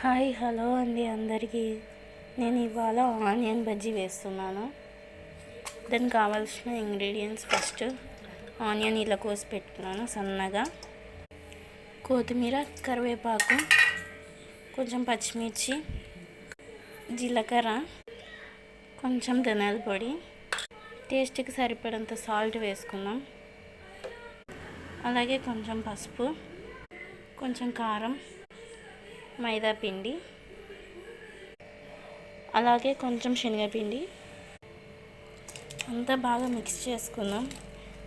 Hi hello అండి అందరికీ. నేను ఇవాళ ఆనియన్ బజ్జీ వేస్తున్నాను. దానికి కావాల్సిన ఇంగ్రీడియంట్స్ ఫస్ట్ ఆనియన్ ఇలా కోసి పెట్టుకున్నాను సన్నగా. కొత్తిమీర కరివేపాకు కొంచెం పచ్చిమిర్చి జీలకర్ర కొంచెం ధనియాల పొడి. టేస్ట్కి సరిపడంత సాల్ట్ వేసుకుందాం. అలాగే కొంచెం పసుపు కొంచెం కారం మైదా పిండి అలాగే కొంచెం శనగపిండి. అంతా బాగా మిక్స్ చేసుకుందాం.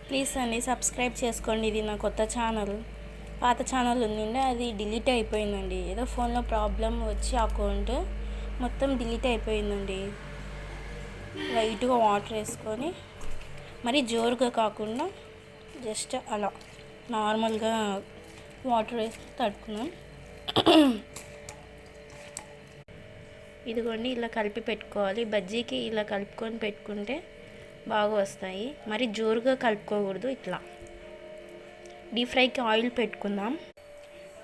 ప్లీజ్ అండి సబ్స్క్రైబ్ చేసుకోండి. ఇది నా కొత్త ఛానల్ పాత ఛానల్ ఉండిండే అది డిలీట్ అయిపోయిందండి. ఏదో ఫోన్లో ప్రాబ్లం వచ్చి అకౌంట్ మొత్తం డిలీట్ అయిపోయిందండి. లైట్గా వాటర్ వేసుకొని మరి జోరుగా కాకుండా జస్ట్ అలా నార్మల్గా వాటర్ వేసి తడుకున్నాం ఇదిగోండి ఇలా కలిపి పెట్టుకోవాలి. బజ్జీకి ఇలా కలుపుకొని పెట్టుకుంటే బాగా వస్తాయి మరి జోరుగా కలుపుకోకూడదు ఇట్లా. డీప్ ఫ్రైకి ఆయిల్ పెట్టుకుందాం.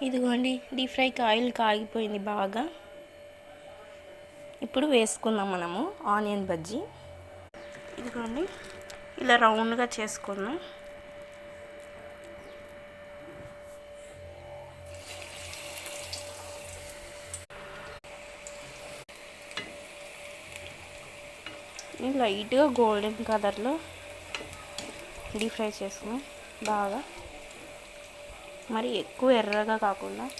ఇదిగోండి డీప్ ఫ్రైకి ఆయిల్ కాగిపోయింది బాగా. ఇప్పుడు వేసుకుందాం మనము ఆనియన్ బజ్జీ. ఇదిగోండి ఇలా రౌండ్గా చేసుకుందాం. లైట్గా గోల్డెన్ కలర్లో డీప్ ఫ్రై చేసుకున్నాం బాగా. మరి ఎక్కువ ఎర్రగా కాకుండా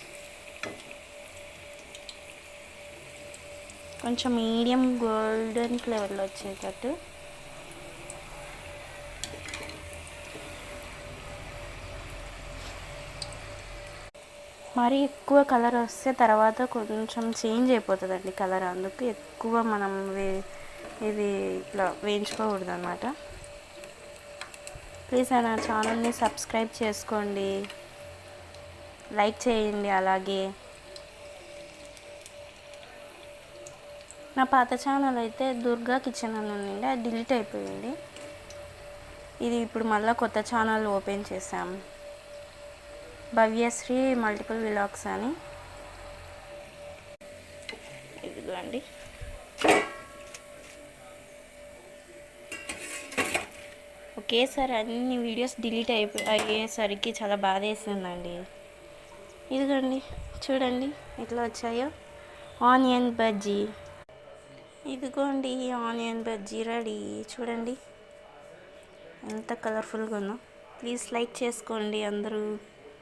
కొంచెం మీడియం గోల్డెన్ ఫ్లేవర్లో వచ్చేటట్టు మరి ఎక్కువ కలర్ వస్తే తర్వాత కొంచెం చేంజ్ అయిపోతుందండి కలర్. అందుకు ఎక్కువ మనం వే ఇది ఇట్లా వేయించుకోకూడదు అనమాట ప్లీజ్ నా ఛానల్ని సబ్స్క్రైబ్ చేసుకోండి. లైక్ చేయండి అలాగే. నా పాత ఛానల్ అయితే దుర్గా కిచెన్ అని ఉండింది అది డిలీట్ అయిపోయింది. ఇది ఇప్పుడు మళ్ళీ కొత్త ఛానల్ ఓపెన్ చేసాము భవ్యశ్రీ మల్టిపుల్ విలాగ్స్ అని. ఇదిగోండి. ఒకేసారి అన్ని వీడియోస్ డిలీట్ అయిపో అయ్యేసరికి చాలా బాధ వేసిందండి ఇదిగోండి చూడండి ఎట్లా వచ్చాయో. ఆనియన్ బజ్జీ. ఇదిగోండి ఆనియన్ బజ్జీ రెడీ. చూడండి. ఎంత కలర్ఫుల్గా ఉందో. ప్లీజ్ లైక్ చేసుకోండి అందరూ.